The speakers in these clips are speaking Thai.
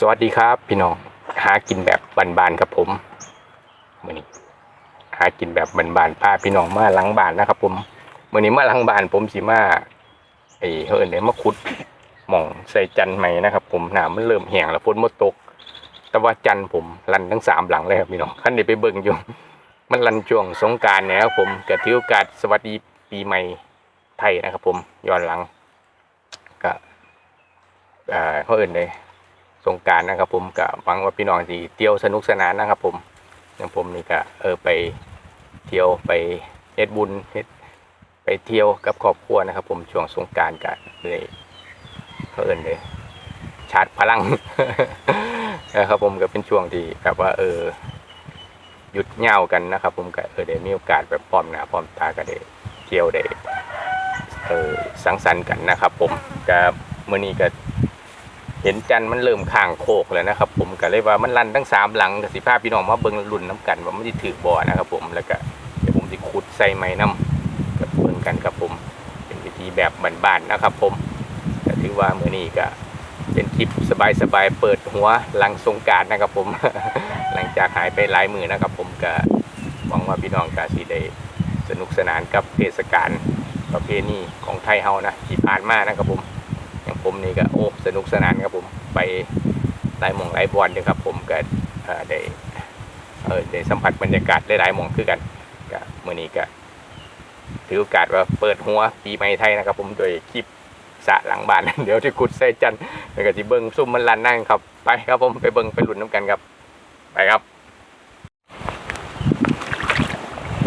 สวัสดีครับพี่น้องหากินแบบบานๆครับผมมื่อนี้หากินแบบบานๆพาพี่น้องมาหลังบ้านนะครับ ผมมื่อนี้มาหลังบ้านผมสิมาไอ้เฮิร์นเนี่ยมาขุดหม่องใส่จันใหม่นะครับ ผมหนามันเริ่มแห้งแล้วฝนมดตก แต่ว่าจันผมรันทั้งสามหลังเลยครับพี่น้องขั้นนี้ไปเบิ่งอยู่มันรันช่วงสงการเนี่ยครับผมก็ถือโอกาสสวัสดีปีใหม่ไทยนะครับ ผมย้อนหลังก็เอ่อเขาเอื่นเลย สงการนะครับ ผมก็หวังว่าพี่น้องที่เที่ยวสนุกสนานนะครับ ผมอย่างผมนี่ก็เออไปเที่ยวไปเฮ็ดบุญเฮ็ดไปเที่ยวกับครอบครัวนะครับ ผมช่วงสงการก็เลยเขาเอินเลยชาร์จพลังนะครับ ผมก็เป็นช่วงที่แบบว่า เออหยุดเหงากันนะครับ ผมก็เออได้มีโอกาสแบบพร้อมหน้าพร้อมตาก็ได้เที่ยวได้เออสังสรรค์กันนะครับ ผมก็มื้อนี้ก็ เห็นจันมันเริ่มข้างโคกแล้วนะครับ ผมก็เลยว่ามันรันทั้งสามหลังกับสิภาพพี่น้องมาเบิ่งรุ่นน้ำกัน ว่ามันจะถือบ่อนะครับผมแล้วก็เดี๋ยวผมจะขุดใส่ไม้น้ำกับเบิ่งกันครับผม เป็นวิธีแบบบ้านๆนะครับ ผมก็ถือว่าเมื้อนี้ก็เป็นคลิปสบายๆเปิดหัวหลังสงการนะครับผม หลังจากหายไปหลายมือนะครับ ผมก็หวังว่าพี่น้องก็สิได้สนุกสนานกับเทศกาลประเพณีของไทยเฮานะที่ผ่านมานะครับผม ผมนี่ก็โอ้สนุกสนานครับผมไปหลายหมองหลายบอลเลยครับผมก็เอ่อได้เออได้สัมผัสบรรยากาศหลายๆหมองคือกันก็มื่อนี้ก็ถือโอกาสว่าเปิดหัวปีใหม่ไทยนะครับ ผมโดยคลิปสะหลังบ้านเดี๋ยวที่ขุดใส่จันแล้วก็ที่เบิ้งซุ่มมันลันนั่งครับไปครับผมไปเบิ้งไปหลุนน้ำกันครับ ไปครับ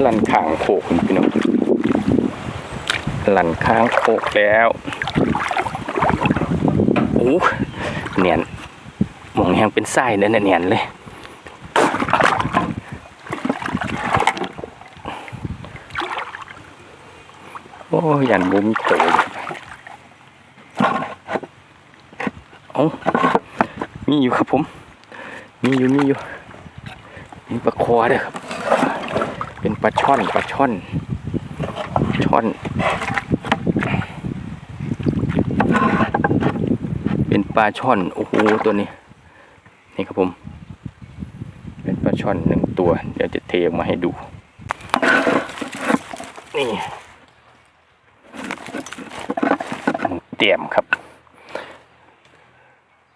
ลันข้างโคกพี่น้องลันข้างโคกแล้ว โอ้เนียนหมองแหงเป็นไส้เนี่ยเนียนเลยโอ้ยันบุมโตเอ้ามีอยู่ครับผม มีอยู่มีอยู่มีปลาคอเด้อครับ เป็นปลาช่อนปลาช่อน ช่อน เป็นปลาช่อน โอ้โห ตัวนี้ นี่ครับผม เป็นปลาช่อนหนึ่งตัว เดี๋ยวจะเทออกมาให้ดู นี่เตรียมครับ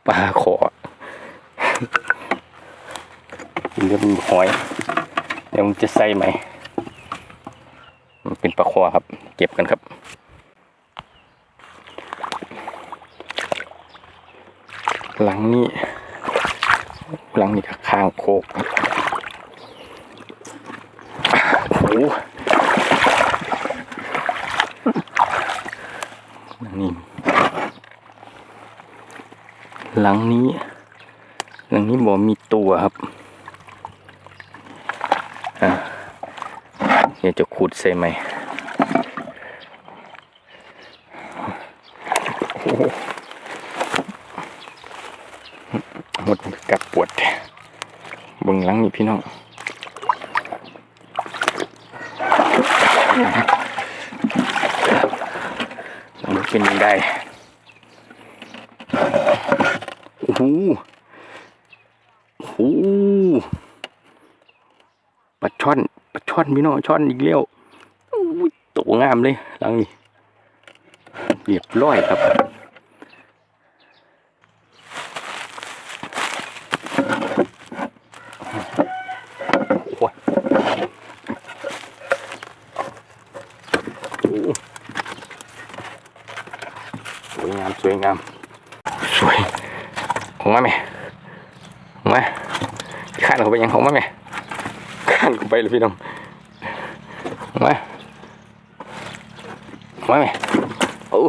ปลาขอเรื่องหอย เดี๋ยวมันจะใส่ไหม มันเป็นปลาคอครับ เก็บกันครับ หลังนี้ หลังนี้ก็ข้างโคกครับโอ้โหหลังนี้หลังนี้ หลังนี้บอกมีตัวครับเดี๋ยวจะขุดใส่ไหมโอ้โห หมดกัดปวดเบิ่ง หลังนี่พี่น้องมันเป็นยังไงโอ้โหโอ้โหปลาช่อนปลาช่อนพี่น้องช่อนอีกแล้วอู้ยตัวงามเลยหลังนี้เรียบร้อยครับ โอ้ยโอ้สวยงาม สวยงาม สวยของมาไหมของมาข้านเข้าไปยังของมาไหมข้านเข้าไปเลย พี่น้องมามาไหมโอ้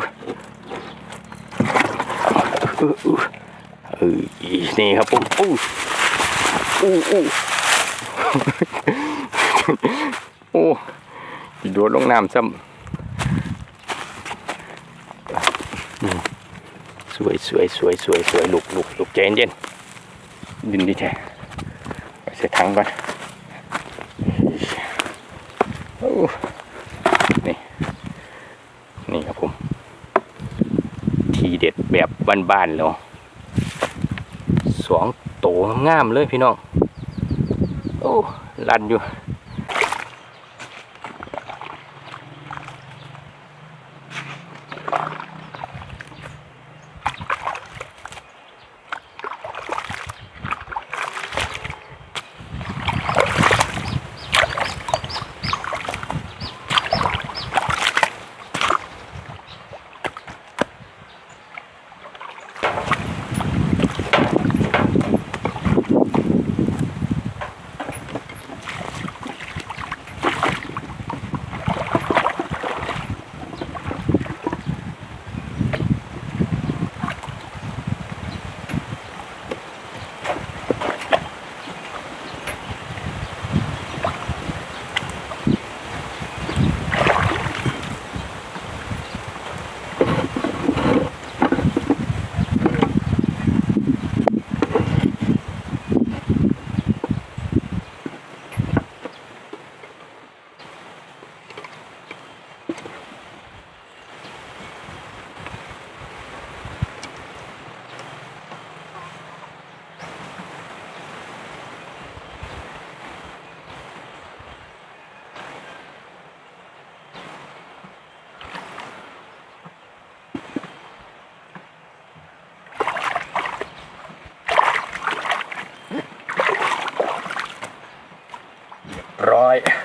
เออนี่ครับผมโอ้อู้อู้โอ้ยโดดลงน้ำซ้ำสวยสวยสวยสวยสวยลุกลุกลุกใจเย็นดินดีแท้ไปใส่ถังก่อนโอ้นี่ นี่ครับผม ทีเด็ด แบบบ้านๆแล้วสองโตงามเลยพี่น้อง โอ้ ลันอยู่ ร้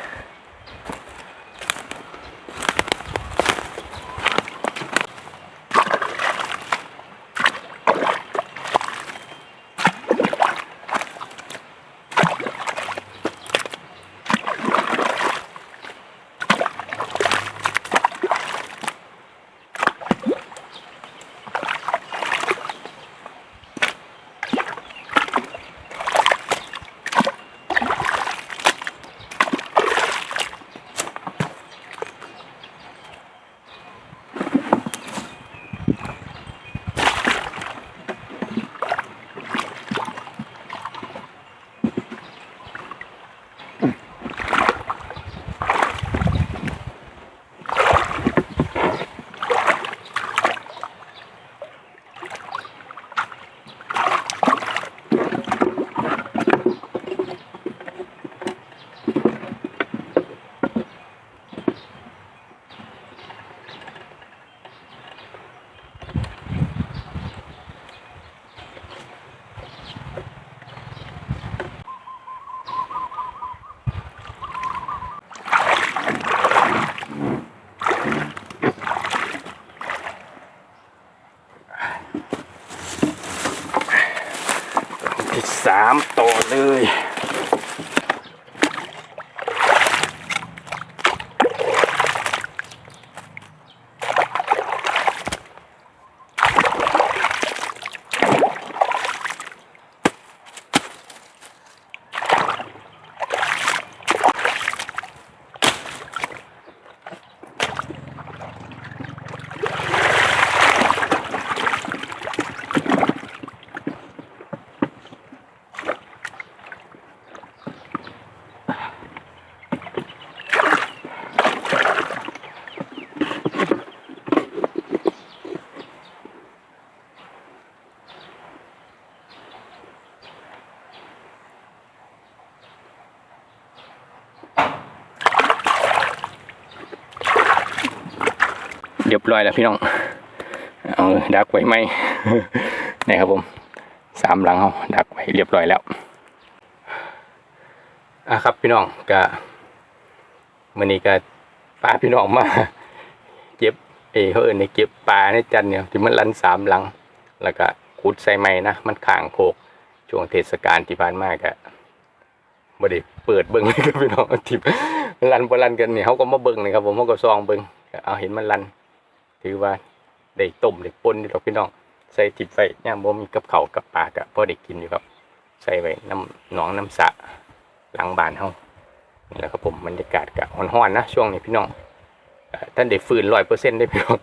เรียบร้อยแล้วพี่น้อง เอาดักไว้ไหมนี่ครับผมสามหลังเอาดักไว้เรียบร้อยแล้วอะครับพี่น้องก็มื่อนี้ก็ปลาพี่น้องมาเก็บเอยเขาเอินในเก็บปลาในจันเนี่ยที่มันลันสามหลัง แล้วก็ขุดใส่ไม้นะมันข่างโคกช่วงเทศกาลที่ผ่านมาก็บ่ได้เปิดเบิ่งเลยครับพี่น้องทิปลันบ่ลันกันเนี่ยเขาก็มาเบิ่งเลยครับผมเขาก็ซองเบิ่งเอาเห็นมันลัน ถือว่าได้ต้มได้ป่นนี่ดอกพี่น้อง ใส่ทิปไว้ย่ามบ่มีกับเขากับปลาก็พอได้กินอยู่ครับ ใส่ไว้น้ำหนองน้ำสะหลังบ้านเฮานี่แหละครับผมบรรยากาศก็ฮ้อนๆนะช่วงนี้พี่น้องท่านได้ฟื้นร้อยเปอร์เซ็นต์ได้พี่น้อง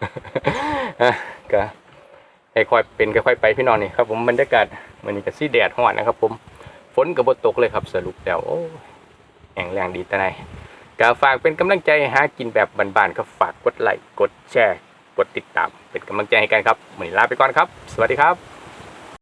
อะก็ค่อยเป็นค่อยไปพี่น้องนี่ครับผมบรรยากาศมันนี้ก็สีแดดฮ้อนนะครับผมฝนก็บ่ตกเลยครับสรุปแล้วโอ้แข็งแรงดีแต่ไหนก็ฝากเป็นกำลังใจหากินแบบบานๆก็ฝากกดไลค์กดแชร์ กดติดตามเป็นกำลังใจให้กันครับวันนี้ลาไปก่อนครับ สวัสดีครับ